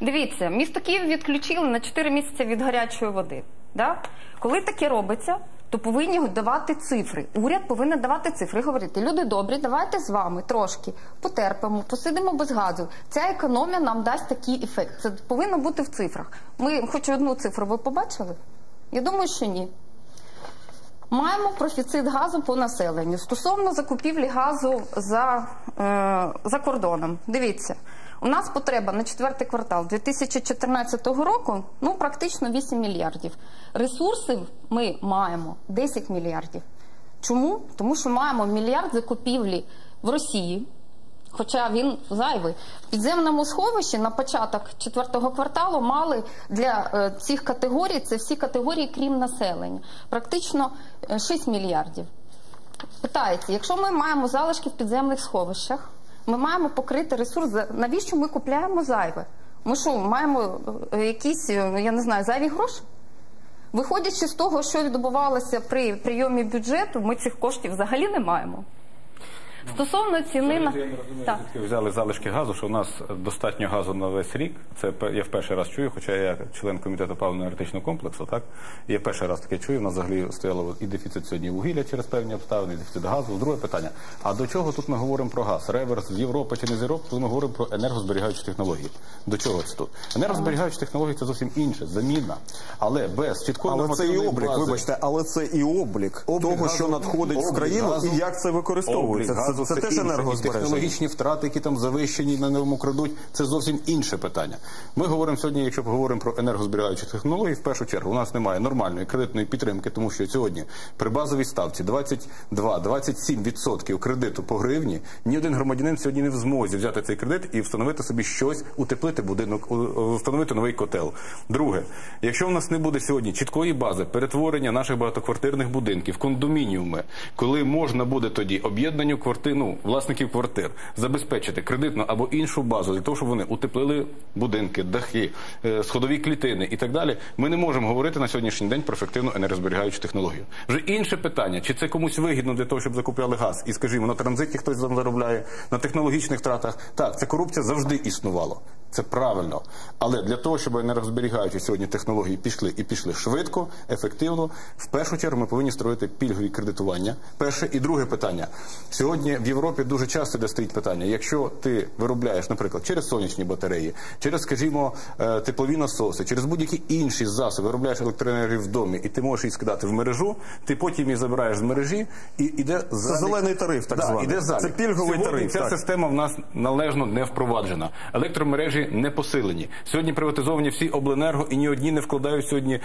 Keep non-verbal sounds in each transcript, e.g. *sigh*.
Дивіться, місто Київ відключили на 4 місяці від гарячої води. Да? Коли таке робиться, то повинні давати цифри. Уряд повинен давати цифри говорити: люди добрі, давайте з вами трошки потерпимо, посидимо без газу. Ця економія нам дасть такий ефект. Це повинно бути в цифрах. Ми хоч одну цифру ви побачили? Я думаю, що ні. Маємо профіцит газу по населенню стосовно закупівлі газу за, е, за кордоном. Дивіться, у нас потреба на четвертий квартал 2014 року ну практично 8 мільярдів. Ресурсів ми маємо 10 мільярдів. Чому? Тому що маємо мільярд закупівлі в Росії. Хоча він зайвий в підземному сховищі на початок четвертого кварталу мали для е, цих категорій це всі категорії, крім населення, практично е, 6 мільярдів. Питається, якщо ми маємо залишки в підземних сховищах, ми маємо покрити ресурс. Навіщо ми купляємо зайве? Ми що, маємо е, якісь, е, я не знаю, зайві гроші? Виходячи з того, що відбувалося при прийомі бюджету, ми цих коштів взагалі не маємо. Стосовно ціни на Я розумію, Так. взяли залишки газу, що у нас достатньо газу на весь рік. Це я в перший раз чую, хоча я член комітету паливно-енергетичного комплексу, так я перший раз таке чую. У нас взагалі стояло і дефіцит сьогодні вугілля через певні обставини, і дефіцит газу. Друге питання. А до чого тут ми говоримо про газ? Реверс з Європи чи не з Європи, коли ми говоримо про енергозберігаючі технології. До чого це тут? Енергозберігаючі технології це зовсім інше, заміна. Але без чіткої Але це і облік, бази- вибачте, але це і облік, Облік того, газу, що надходить в облік країну, газу, і як це використовується. облік газу Це, це теж. Енергозбереження. технологічні втрати, які там завищені на новому крадуть, це зовсім інше питання. Ми говоримо сьогодні, якщо поговоримо про енергозберігаючі технології, в першу чергу у нас немає нормальної кредитної підтримки, тому що сьогодні при базовій ставці 22-27% кредиту по гривні ні один громадянин сьогодні не в змозі взяти цей кредит і встановити собі щось, утеплити будинок, встановити новий котел. Друге, якщо у нас не буде сьогодні чіткої бази перетворення наших багатоквартирних будинків, кондомініуми, коли можна буде тоді об'єднанню квартир, ну, власників квартир забезпечити кредитну або іншу базу для того, щоб вони утеплили будинки, дахи, е, сходові клітини і так далі, ми не можемо говорити на сьогоднішній день про ефективну енергозберігаючу технологію. Вже інше питання, чи це комусь вигідно для того, щоб закупляли газ, і скажімо, на транзиті хтось заробляє, на технологічних тратах Так, ця корупція завжди існувала. Це правильно. Але для того, щоб енергозберігаючі сьогодні технології пішли і пішли швидко, ефективно, в першу чергу ми повинні строїти пільгові кредитування. Перше і друге питання. Сьогодні в Європі дуже часто де стоїть питання. Якщо ти виробляєш, наприклад, через сонячні батареї, через, скажімо, е, теплові насоси, через будь-які інші засоби виробляєш електроенергію в домі, і ти можеш її скидати в мережу, ти потім її забираєш з мережі і іде залік. зелений тариф, так да, званий. Іде залік. Це пільговий Сьогодні тариф, Ця так. система в нас належно не впроваджена. Електромережі не посилені. Сьогодні приватизовані всі обленерго і ні одні не вкладають сьогодні е,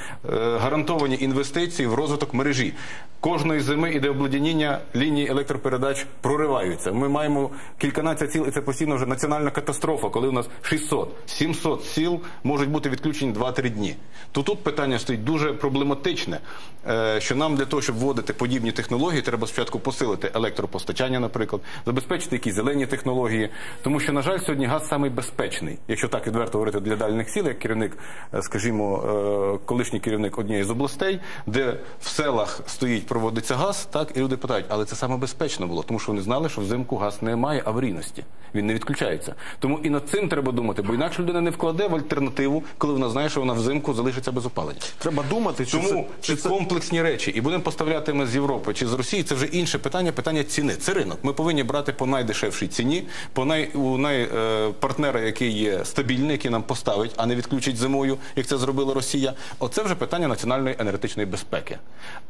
гарантовані інвестиції в розвиток мережі. Кожної зими іде обледеніння лінії електропередач прориваються. Ми маємо кільканадцять сіл, і це постійно вже національна катастрофа, коли у нас 600, 700 сіл можуть бути відключені 2-3 дні. То тут питання стоїть дуже проблематичне, е, що нам для того, щоб вводити подібні технології, треба спочатку посилити електропостачання, наприклад, забезпечити якісь зелені технології. Тому що, на жаль, сьогодні газ самий безпечний, якщо так відверто говорити для дальних сіл, як керівник, е, скажімо, е, колишній керівник однієї з областей, де в селах стоїть, проводиться газ, так і люди питають, але це саме безпечно було, тому що вони знали, що взимку газ не має аварійності, він не відключається. Тому і над цим треба думати, бо інакше людина не вкладе в альтернативу, коли вона знає, що вона взимку залишиться без опалення. Треба думати, чи Тому це, чи це комплексні речі, і будемо поставляти ми з Європи чи з Росії. Це вже інше питання, питання ціни. Це ринок. Ми повинні брати по найдешевшій ціні, по най у най е, партнера, який є стабільний, який нам поставить, а не відключить зимою, як це зробила Росія. Оце вже питання національної енергетичної безпеки.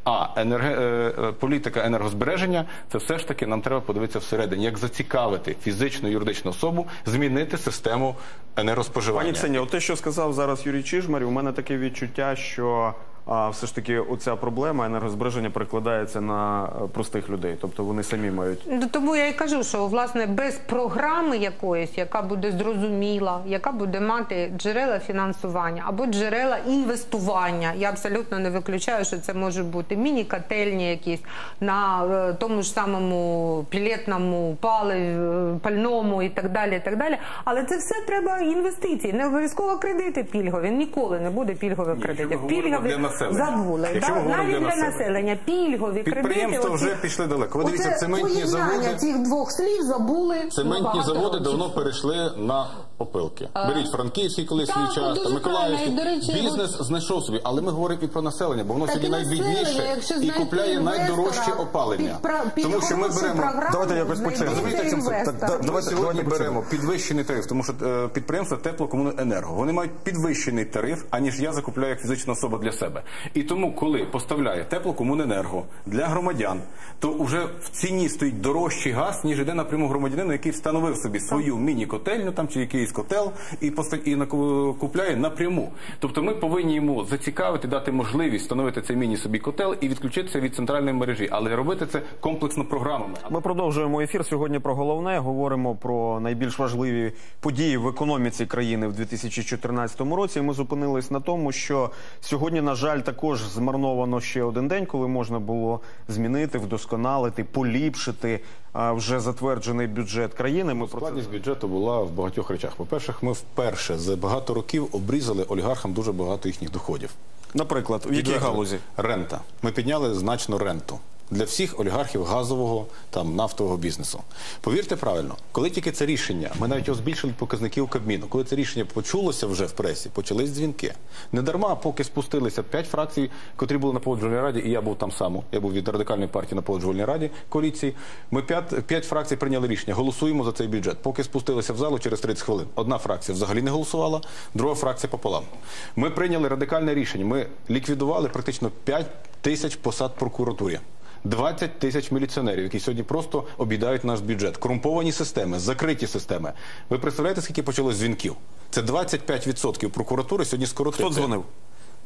А енерге, е, е, політика енергозбереження це все ж таки нам треба подивитися всередині, як зацікавити фізичну юридичну особу змінити систему енергоспоживання. Пані Ксенія, от те, що сказав зараз Юрій Чижмарь, у мене таке відчуття, що а, все ж таки оця проблема енергозбереження перекладається на е, простих людей, тобто вони самі мають. Ну, Тому я і кажу, що власне без програми якоїсь, яка буде зрозуміла, яка буде мати джерела фінансування або джерела інвестування. Я абсолютно не виключаю, що це може бути міні-котельні якісь на е, тому ж самому пілетному паливі, пальному і так далі. і так далі. Але це все треба інвестиції. Не обов'язково кредити пільгові. Ніколи не буде пільгових кредитів. Пільгові населення. забули. Якщо Да, ми говоримо навіть для населення. населення. Пільгові Підприємства кредити. вже оці- пішли далеко. Ви дивіться, Оце цементні поєднання заводи. цих двох слів забули. Цементні багато заводи років. давно перейшли на опилки. Беріть франківський колись Так, свій час, дуже та Миколаївський. правильно. І, до речі, Бізнес знайшов собі, але ми говоримо і про населення, бо воно сьогодні населення, найбідніше якщо і знайти купляє найдорожче опалення. під пра- під Тому що ми хорошу беремо програму Давайте якось по черзі. Так, да- Ми Давайте- сьогодні давайте беремо підвищений тариф, тому що е, підприємство теплокомуненерго вони мають підвищений тариф, аніж я закупляю як фізична особа для себе. І тому, коли поставляє теплокомуненерго для громадян, то вже в ціні стоїть дорожчий газ, ніж іде напряму громадянину, який встановив собі свою міні-котельню там чи якийсь котел і поста- і купляє напряму. Тобто ми повинні йому зацікавити, дати можливість встановити цей міні собі котел і відключитися від центральної мережі, але робити це комплексно програмами. Ми продовжуємо ефір. Сьогодні про головне говоримо про найбільш важливі події в економіці країни в 2014 році. Ми зупинились на тому, що сьогодні, на жаль, також змарновано ще один день, коли можна було змінити, вдосконалити, поліпшити вже затверджений бюджет країни. Ми про це бюджету була в багатьох речах. По-перше, ми вперше за багато років обрізали олігархам дуже багато їхніх доходів. наприклад, в якій галузі Рента. Ми підняли значно ренту. Для всіх олігархів газового там нафтового бізнесу. Повірте правильно, коли тільки це рішення, ми навіть його збільшили показників Кабміну. Коли це рішення почулося вже в пресі, почались дзвінки. Не дарма, поки спустилися п'ять фракцій, котрі були на погоджувальній раді, і я був там само. Я був від радикальної партії на погоджувальній раді коаліції. Ми п'ять п'ять фракцій прийняли рішення. Голосуємо за цей бюджет. Поки спустилися в залу через 30 хвилин. Одна фракція взагалі не голосувала, друга фракція пополам. Ми прийняли радикальне рішення. Ми ліквідували практично 5 тисяч посад прокуратурі. 20 тисяч міліціонерів, які сьогодні просто обідають наш бюджет. Корумповані системи, закриті системи. Ви представляєте, скільки почалось дзвінків? Це 25% прокуратури сьогодні скоротити. Хто дзвонив?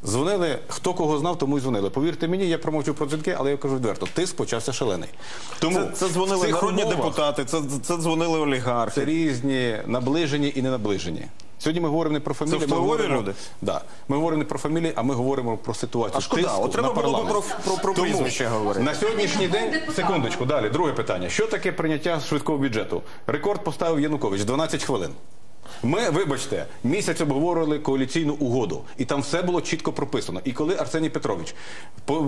Дзвонили, хто кого знав, тому й дзвонили. Повірте мені, я промовчу про дзвінки, але я кажу відверто, тиск почався шалений. Тому Це, це дзвонили народні умовах депутати, це, це дзвонили олігархи. Це різні наближені і не наближені. Сьогодні ми говоримо не про фамілії. ми говоримо, люди? Да. Ми говоримо не про фамілії, а ми говоримо про ситуацію. А шкода, тиску от треба на було би про- про- про прізвище говорити. На сьогоднішній день, секундочку, далі, друге питання. Що таке прийняття швидкого бюджету? Рекорд поставив Янукович 12 хвилин. Ми, вибачте, місяць обговорювали коаліційну угоду, і там все було чітко прописано. І коли Арсеній Петрович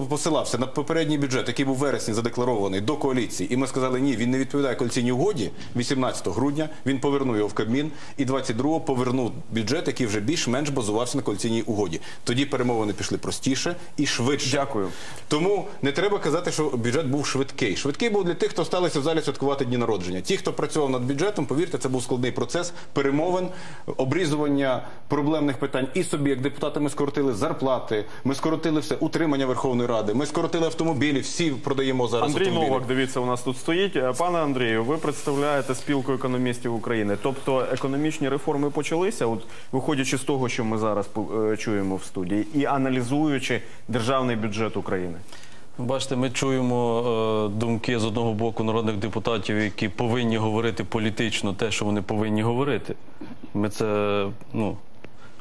посилався на попередній бюджет, який був вересні задекларований до коаліції, і ми сказали, ні, він не відповідає коаліційній угоді 18 грудня, він повернув його в Кабмін, і 22-го повернув бюджет, який вже більш-менш базувався на коаліційній угоді. Тоді перемовини пішли простіше і швидше. Дякую. Тому не треба казати, що бюджет був швидкий. Швидкий був для тих, хто сталися в залі святкувати дні народження. Ті, хто працював над бюджетом, повірте, це був складний процес перемовин, обрізування проблемних питань. І собі, як депутати, ми скоротили зарплати, ми скоротили все утримання Верховної Ради, ми скоротили автомобілі. Всі продаємо зараз Андрій автомобілі. Новак, дивіться, у нас тут стоїть. Е, Пане Андрію, ви представляєте спілку економістів України. Тобто економічні реформи почалися, от виходячи з того, що ми зараз е, чуємо в студії, і аналізуючи державний бюджет України. Бачите, ми чуємо е, думки з одного боку народних депутатів, які повинні говорити політично те, що вони повинні говорити. Ми це ну,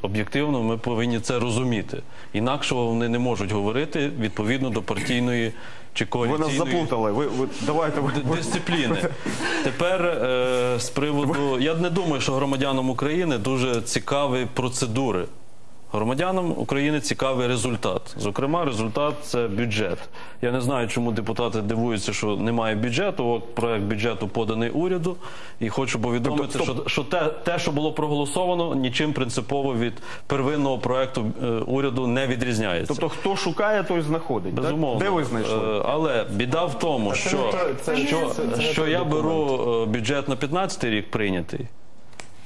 об'єктивно, ми повинні це розуміти. Інакшого вони не можуть говорити відповідно до партійної чи Ви нас заплутали. Ви, ви давайте ви, дисципліни. Тепер е, з приводу. Я не думаю, що громадянам України дуже цікаві процедури. Громадянам України цікавий результат. Зокрема, результат це бюджет. Я не знаю, чому депутати дивуються, що немає бюджету. От проект бюджету поданий уряду, і хочу повідомити, Тобто, що, що те, те, що було проголосовано, нічим принципово від первинного проекту е, уряду не відрізняється. тобто, хто шукає, той знаходить. так? Безумовно. Де ви знайшли? Е, Але біда в тому, що, що, що я беру е, бюджет на 15 рік прийнятий,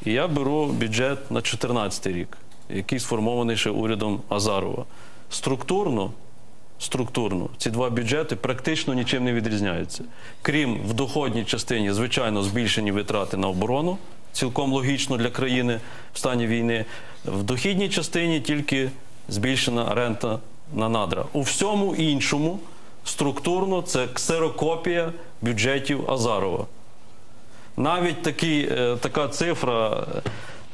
і я беру бюджет на 14 рік, який сформований ще урядом Азарова. Структурно, структурно ці два бюджети практично нічим не відрізняються. Крім в доходній частині, звичайно, збільшені витрати на оборону, цілком логічно для країни в стані війни. В дохідній частині тільки збільшена рента на надра. У всьому іншому структурно це ксерокопія бюджетів Азарова. Навіть такий, е, така цифра,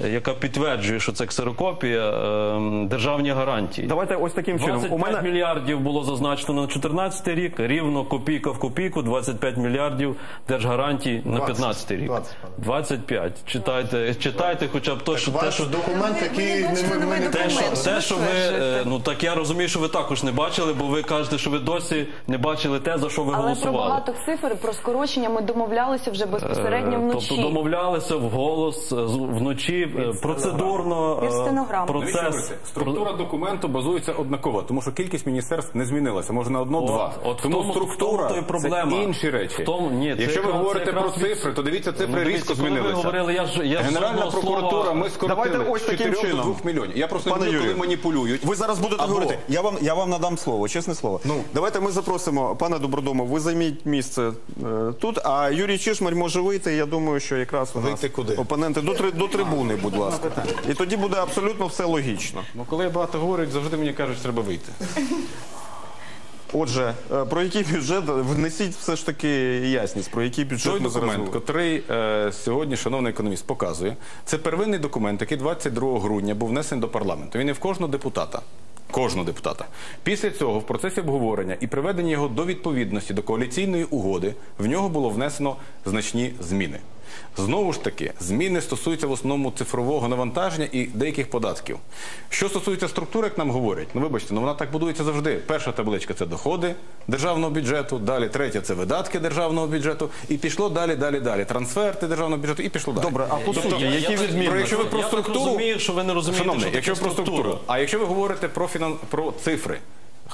яка підтверджує, що це ксерокопія, е, державні гарантії. Давайте ось таким чином. 25 У мене мільярдів було зазначено на 2014 рік, рівно копійка в копійку, 25 мільярдів держгарантій на 2015 рік. 25. Читайте, читайте хоча б то, що, те, Ваш що, документ, який не ми, ми не те, що, те, що ви, е, ну так я розумію, що ви також не бачили, бо ви кажете, що ви досі не бачили те, за що ви Але про голосували. багато цифр, про скорочення ми домовлялися вже безпосередньо Е, вночі. Тобто домовлялися вголос е, з- вночі е, процедурно І в е, стенограму. Процес. Структура документу базується однаково, тому що кількість міністерств не змінилася, може на одно-два. тому тому- структура то проблема. це інші речі. В тому- ні, це Якщо ви говорите про цифри, то дивіться, цифри Ну, різко коли ви змінилися. говорили, я ж- я Генеральна прокуратура, слова- ми скоротили Давайте ось з таким 4 до чином. 2 мільйонів. Я просто Пане не люблю, коли маніпулюють. Ви зараз будете Або- говорити. Я вам я вам надам слово, чесне слово. Ну давайте ми запросимо пане Добродомов. Ви займіть місце е, тут. А Юрій Чишмарь може вийти. Я думаю, що якраз у нас Вийти куди? опоненти до три- до трибуни, будь ласка. І тоді буде абсолютно все логічно. Ну, коли я багато говорю, завжди мені кажуть, що треба вийти. *laughs* Отже, е, про який бюджет внесіть все ж таки ясність. Про який бюджет Той ми зараз документ, говоримо. який е, сьогодні шановний економіст показує, це первинний документ, який 22 грудня був внесений до парламенту. Він є в кожного депутата. Кожного депутата. Після цього в процесі обговорення і приведення його до відповідності до коаліційної угоди в нього було внесено значні зміни. Знову ж таки, зміни стосуються в основному цифрового навантаження і деяких податків. Що стосується структури, як нам говорять, ну вибачте, ну вона так будується завжди. Перша табличка це доходи державного бюджету, далі третя це видатки державного бюджету, і пішло далі, далі, далі. Трансферти державного бюджету, і пішло далі. Добре, а по суті, Я- я які так- відмінності? Якщо ви про структуру розумію, що ви не розумієте, Шановний, що таке якщо про структуру, а якщо ви говорите про фінан... про цифри.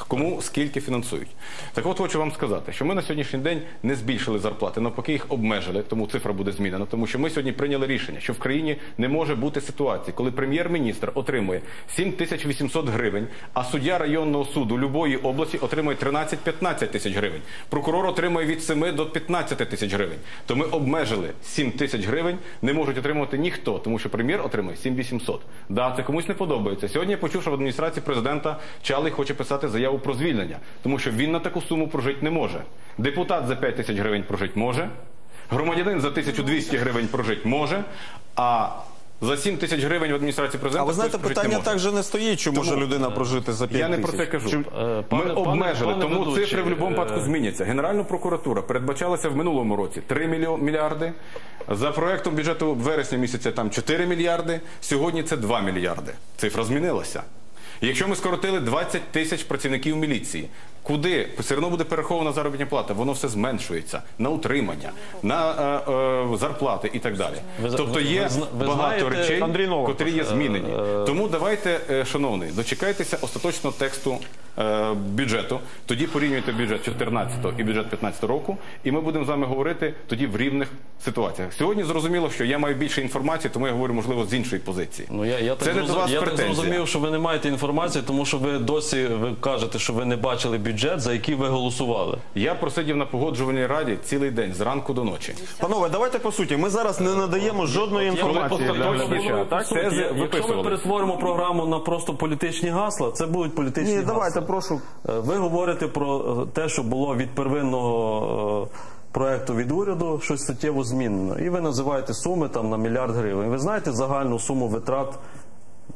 Кому скільки фінансують? Так от хочу вам сказати, що ми на сьогоднішній день не збільшили зарплати, навпаки, їх обмежили, тому цифра буде змінена. Тому що ми сьогодні прийняли рішення, що в країні не може бути ситуації, коли прем'єр-міністр отримує 7800 гривень, а суддя районного суду любої області отримує 13-15 тисяч гривень. Прокурор отримує від 7 до 15 тисяч гривень. То ми обмежили 7 тисяч гривень, не можуть отримувати ніхто, тому що прем'єр отримує 7800. Да, це комусь не подобається. Сьогодні я почув, що в адміністрації президента Чалий хоче писати заяву про звільнення, тому що він на таку суму прожити не може. Депутат за 5 тисяч гривень прожити може, громадянин за 1200 гривень прожити може, а за 7 тисяч гривень в адміністрації президента А ви знаєте, питання так же не стоїть, чи може людина прожити за 5 Я не про це кажу. Чи- Е, Ми пане- обмежили, пане тому ведучий, цифри в будь-якому е, випадку зміняться. Генеральна прокуратура передбачалася в минулому році 3 мільярди. За проектом бюджету вересня місяця там 4 мільярди. Сьогодні це 2 мільярди. Цифра змінилася. Якщо ми скоротили 20 тисяч працівників міліції, куди все одно буде перерахована заробітна плата, воно все зменшується на утримання, на е, е, зарплати і так далі. Ви тобто є ви ви багато знаєте, речей, Андрій Новак, котрі є змінені. Тому давайте, е, шановний, дочекайтеся остаточного тексту е, бюджету. Тоді порівнюйте бюджет 14 і бюджет 15 року, і ми будемо з вами говорити тоді в рівних ситуаціях. Сьогодні зрозуміло, що я маю більше інформації, тому я говорю, можливо, з іншої позиції. Ну я, я, Це так, не до вас я так зрозумів, що ви не маєте інформації, тому що ви досі ви кажете, що ви не бачили бюджет, за який ви голосували. Я просидів на погоджувальній раді цілий день, зранку до ночі. Панове, давайте по суті. Ми зараз не надаємо жодної інформації для глядача. Так? Якщо ми виписували. перетворимо програму на просто політичні гасла, це будуть політичні Ні, гасла. давайте, прошу. Е, Ви говорите про е, те, що було від первинного е, проекту від уряду, щось суттєво змінено. І ви називаєте суми там на мільярд гривень. Ви знаєте загальну суму витрат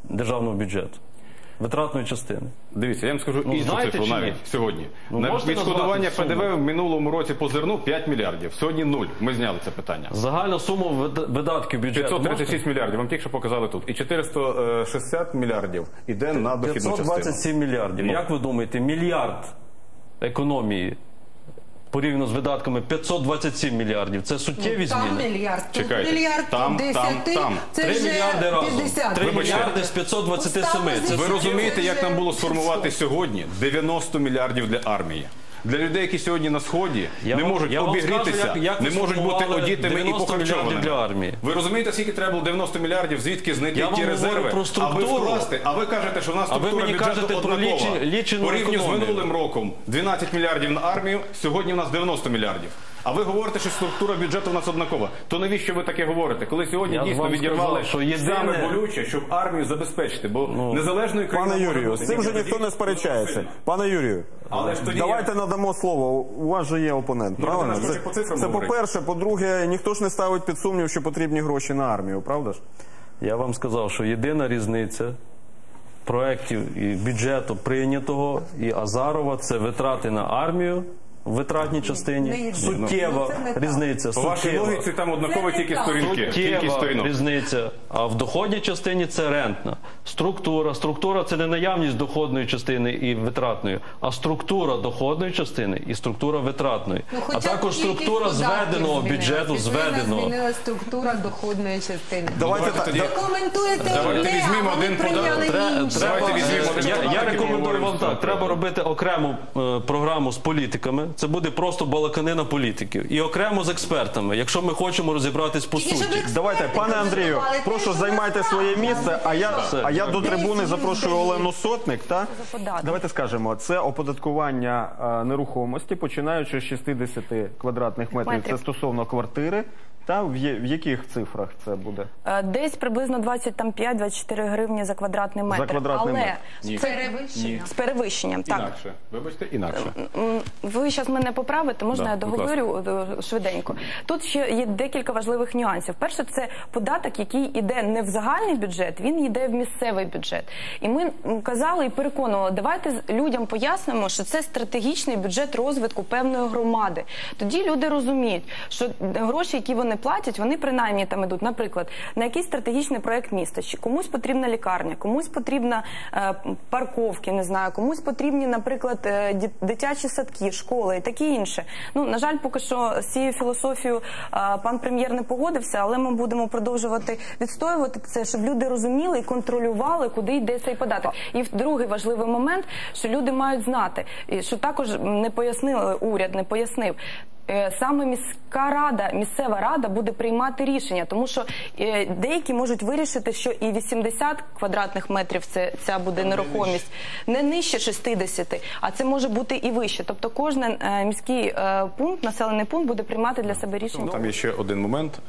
державного бюджету, витратної частини. Дивіться, я вам скажу Ну, іншу цифру навіть сьогодні. Ну, на відшкодування ПДВ в минулому році по зерну 5 мільярдів. Сьогодні нуль. Ми зняли це питання. Загальна сума видатків бюджету. 536 мільярдів. Вам тільки що показали тут. І 460 мільярдів іде на дохідну частину. 527 мільярдів. Ну. Як ви думаєте, мільярд економії порівняно з видатками 527 мільярдів. Це суттєві Там зміни? мільярд, тут Чекайте. мільярд, Там, тут там, 10, там. це 3 вже мільярди разом. 50. 3 Вибачте. мільярди з 527. Це Ви розумієте, як нам було сформувати сьогодні 90 мільярдів для армії. Для людей, які сьогодні на сході Я не можуть я обігрітися, скажу, як- як не можуть бути одітими і 90 мільярдів похарчованими. для армії. Ви розумієте, скільки треба було 90 мільярдів, звідки знайти Я ті резерви, про аби вкласти. А ви кажете, що в нас структура бюджету однакова. лічен- лічену Порівнюю з минулим роком 12 мільярдів на армію, сьогодні в нас 90 мільярдів. А ви говорите, що структура бюджету в нас однакова. То навіщо ви таке говорите? Коли сьогодні Я дійсно вам відірвали сказав, що єдине- саме болюче, щоб армію забезпечити, бо незалежною країною Пане Юрію, з цим же ніхто не сперечається. Пане Юрію, Але ж тоді давайте я- надамо слово. У вас же є опонент. Правильно? ж Це, хоче по цифрам це говорити. по-перше. По-друге, ніхто ж не ставить під сумнів, що потрібні гроші на армію, правда ж? Я вам сказав, що єдина різниця проєктів і бюджету прийнятого і Азарова це витрати на армію в витратній частині. Суттєва Ну, різниця. По вашій суттєва. логіці там однаково тільки сторінки. Тільки Суттєва сторінок. різниця. А в доходній частині це рентна. Структура. Структура це не наявність доходної частини і витратної, а структура доходної частини і структура витратної. Ну, а б також кількість структура податків зведеного бюджету Відповідно, зведеного. Змінила структура доходної частини. Давайте так. тоді- коментуєте Давайте одне, візьмемо а один прийняли податок. Тре- інше. Треба, Давайте візьмемо я, рекомендую вам так. Треба робити окрему е, програму з політиками. Це буде просто балаканина політиків. І окремо з експертами, якщо ми хочемо розібратись по суті. Давайте, пане Андрію, прошу займайте своє місце. А я, Все. а я до трибуни запрошую. Олену Сотник. Та давайте скажемо, це оподаткування е, нерухомості, починаючи з 60 квадратних. Метрів. Це стосовно квартири. Та в, є- в яких цифрах це буде? Е, Десь приблизно 25-24 гривні за квадратний метр. квадратний Але метр. Ні. З перевищенням. Так. Інакше. Вибачте, інакше. М, Ви зараз мене поправите, можна Да, я будь договорю е, швиденько. Тут ще є декілька важливих нюансів. Перше, це податок, який йде не в загальний бюджет, він йде в місцевий бюджет. І ми м, казали і переконували, давайте з- людям пояснимо, що це стратегічний бюджет розвитку певної громади. Тоді люди розуміють, що гроші, які вони платять, вони принаймні там ідуть, наприклад, на якийсь стратегічний проект міста. Комусь потрібна лікарня, комусь потрібна е, парковки, не знаю, комусь потрібні, наприклад, е, дитячі садки, школи і таке інше. Ну на жаль, поки що з цією філософією е, пан прем'єр не погодився, але ми будемо продовжувати відстоювати це, щоб люди розуміли і контролювали, куди йде цей податок. І другий важливий момент, що люди мають знати, що також не пояснили уряд, не пояснив. Е, Саме міська рада, місцева рада буде приймати рішення, тому що е, деякі можуть вирішити, що і 80 квадратних метрів це ця буде нерухомість, не нижче 60, а це може бути і вище. Тобто кожен е, міський пункт, населений пункт буде приймати для себе рішення. Там є ще один момент.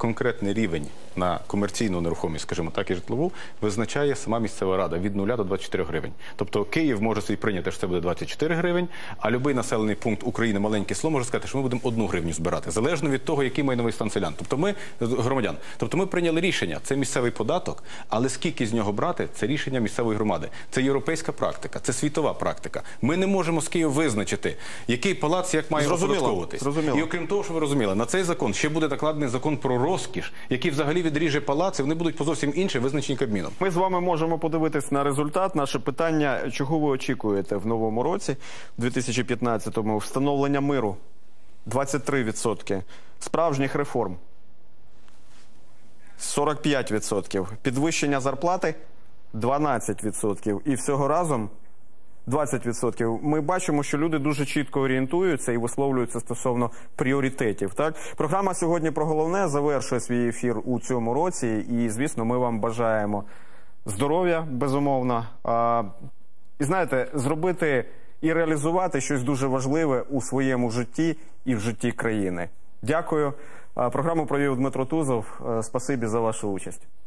Конкретний рівень на комерційну нерухомість, скажімо так, і житлову, визначає сама місцева рада від 0 до 24 гривень. Тобто Київ може собі прийняти, що це буде 24 гривень, а будь-який населений пункт України, маленьке село, може сказати, що ми будемо одну гривню збирати, залежно від того, який майновий стан селян. Тобто ми громадян. Тобто ми прийняли рішення, це місцевий податок, але скільки з нього брати, це рішення місцевої громади. Це європейська практика, це світова практика. Ми не можемо з Києва визначити, який палац як має Зрозуміло, І окрім того, що ви розуміли, на цей закон ще буде накладений закон про розкіш, який взагалі відріже палаци, вони будуть по зовсім інші, визначені Кабміном. Ми з вами можемо подивитись на результат. Наше питання: чого ви очікуєте в новому році, в 2015-му? Встановлення миру 23%. Справжніх реформ 45%. Підвищення зарплати 12%. І всього разом 20%. Ми бачимо, що люди дуже чітко орієнтуються і висловлюються стосовно пріоритетів. Так, програма сьогодні про головне завершує свій ефір у цьому році. І звісно, ми вам бажаємо здоров'я, безумовно. А, і знаєте, зробити і реалізувати щось дуже важливе у своєму житті і в житті країни. Дякую. Програму провів Дмитро Тузов. Е, Спасибі за вашу участь.